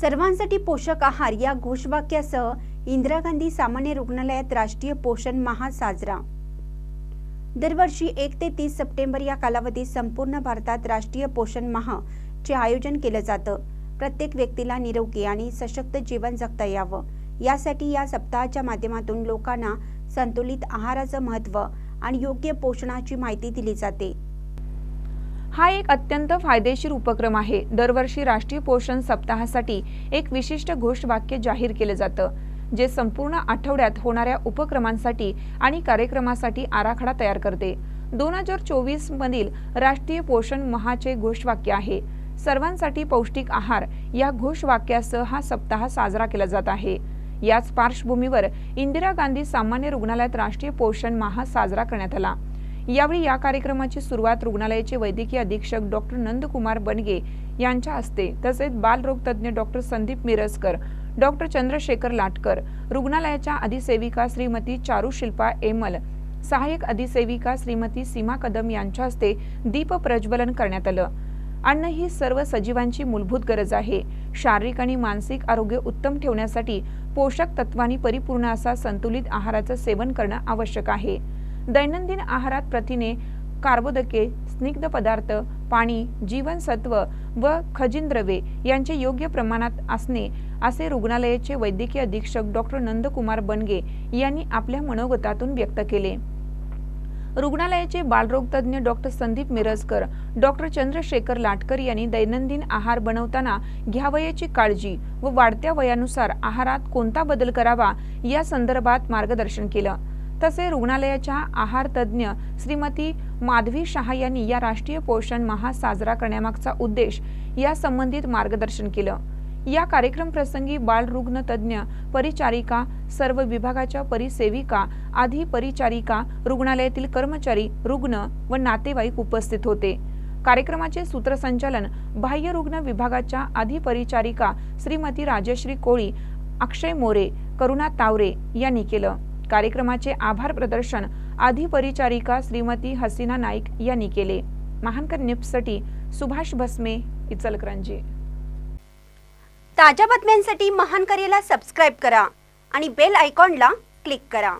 सर्वांसाठी पोषक आहार या घोषवाक्यासह इंदिरा गांधी सामान्य रुग्णालयात राष्ट्रीय पोषण माह साजरा. दरवर्षी एक ते तीस सप्टेंबर या कालावधीत संपूर्ण भारतात राष्ट्रीय पोषण माह चे आयोजन केलं जातं. प्रत्येक व्यक्तीला निरोगी आणि सशक्त जीवन जगता यावं. यासाठी या सप्ताहाच्या माध्यमातून लोकांना संतुलित आहाराचं महत्त्व आणि योग्य पोषणाची माहिती दिली जाते. हा एक अत्यंत फायदेशीर उपक्रम आहे. दरवर्षी राष्ट्रीय पोषण सप्ताहासाठी एक विशिष्ट घोषवाक्य जाहीर केलं जातं जे संपूर्ण आठवड्यात होणाऱ्या उपक्रमांसाठी आणि कार्यक्रमासाठी आराखडा तयार करते. दोन हजार चोवीस मधील राष्ट्रीय पोषण महाचे घोषवाक्य आहे. सर्वांसाठी पौष्टिक आहार या घोषवाक्यासह हा सप्ताह साजरा केला जात आहे. याच पार्श्वभूमीवर इंदिरा गांधी सामान्य रुग्णालयात राष्ट्रीय पोषण माह साजरा करण्यात आला. यावेळी या कार्यक्रमाची सुरुवात रुग्णालयाचे वैद्यकीय अधीक्षक डॉक्टर नंदकुमार बनगे यांच्या हस्ते तसेच बालरोग तज्ज्ञ डॉक्टर संदीप मिरजकर डॉक्टर चंद्रशेखर लाटकर रुग्णालयाच्या अधिसेविका श्रीमती चारू शिल्पा एमल सहाय्यक अधिसेविका श्रीमती सीमा कदम यांच्या हस्ते दीप प्रज्वलन करण्यात आलं. अन्न ही सर्व सजीवांची मूलभूत गरज आहे. शारीरिक आणि मानसिक आरोग्य उत्तम ठेवण्यासाठी पोषक तत्वांनी परिपूर्ण असा संतुलित आहाराचं सेवन करणं आवश्यक आहे. दैनंदिन आहारात प्रथिने कार्बोदके स्निग्ध पदार्थ पाणी जीवनसत्व व खजिनद्रव्ये यांचे योग्य प्रमाणात असणे असे रुग्णालयाचे वैद्यकीय अधीक्षक डॉक्टर नंदकुमार बनगे यांनी आपल्या मनोगतातून व्यक्त केले. रुग्णालयाचे बालरोग तज्ज्ञ डॉक्टर संदीप मिरजकर डॉक्टर चंद्रशेखर लाटकर यांनी दैनंदिन आहार बनवताना घ्यावयाची काळजी व वाढत्या वयानुसार आहारात कोणता बदल करावा या संदर्भात मार्गदर्शन केलं. तसे रुग्णालयाच्या आहार तज्ज्ञ श्रीमती माधवी शहा यांनी या राष्ट्रीय पोषण माह साजरा करण्यामागचा उद्देश या संबंधित मार्गदर्शन केलं. या कार्यक्रम प्रसंगी बालरुग्ण तज्ज्ञ परिचारिका सर्व विभागाच्या परिसेविका आधी परिचारिका रुग्णालयातील कर्मचारी रुग्ण व नातेवाईक उपस्थित होते. कार्यक्रमाचे सूत्रसंचालन बाह्य रुग्ण विभागाच्या अधिपरिचारिका श्रीमती राजश्री कोळी अक्षय मोरे करुणा तावरे यांनी केलं. कार्यक्रमाचे आभार प्रदर्शन आधी परिचारिका श्रीमती हसीना नाईक यांनी केले. महानकर निप्ससाठी सुभाष भस्मे इचलकरंजी. ताज्या बातम्यांसाठी महानकरेला सबस्क्राईब करा आणि बेल आयकॉनला क्लिक करा.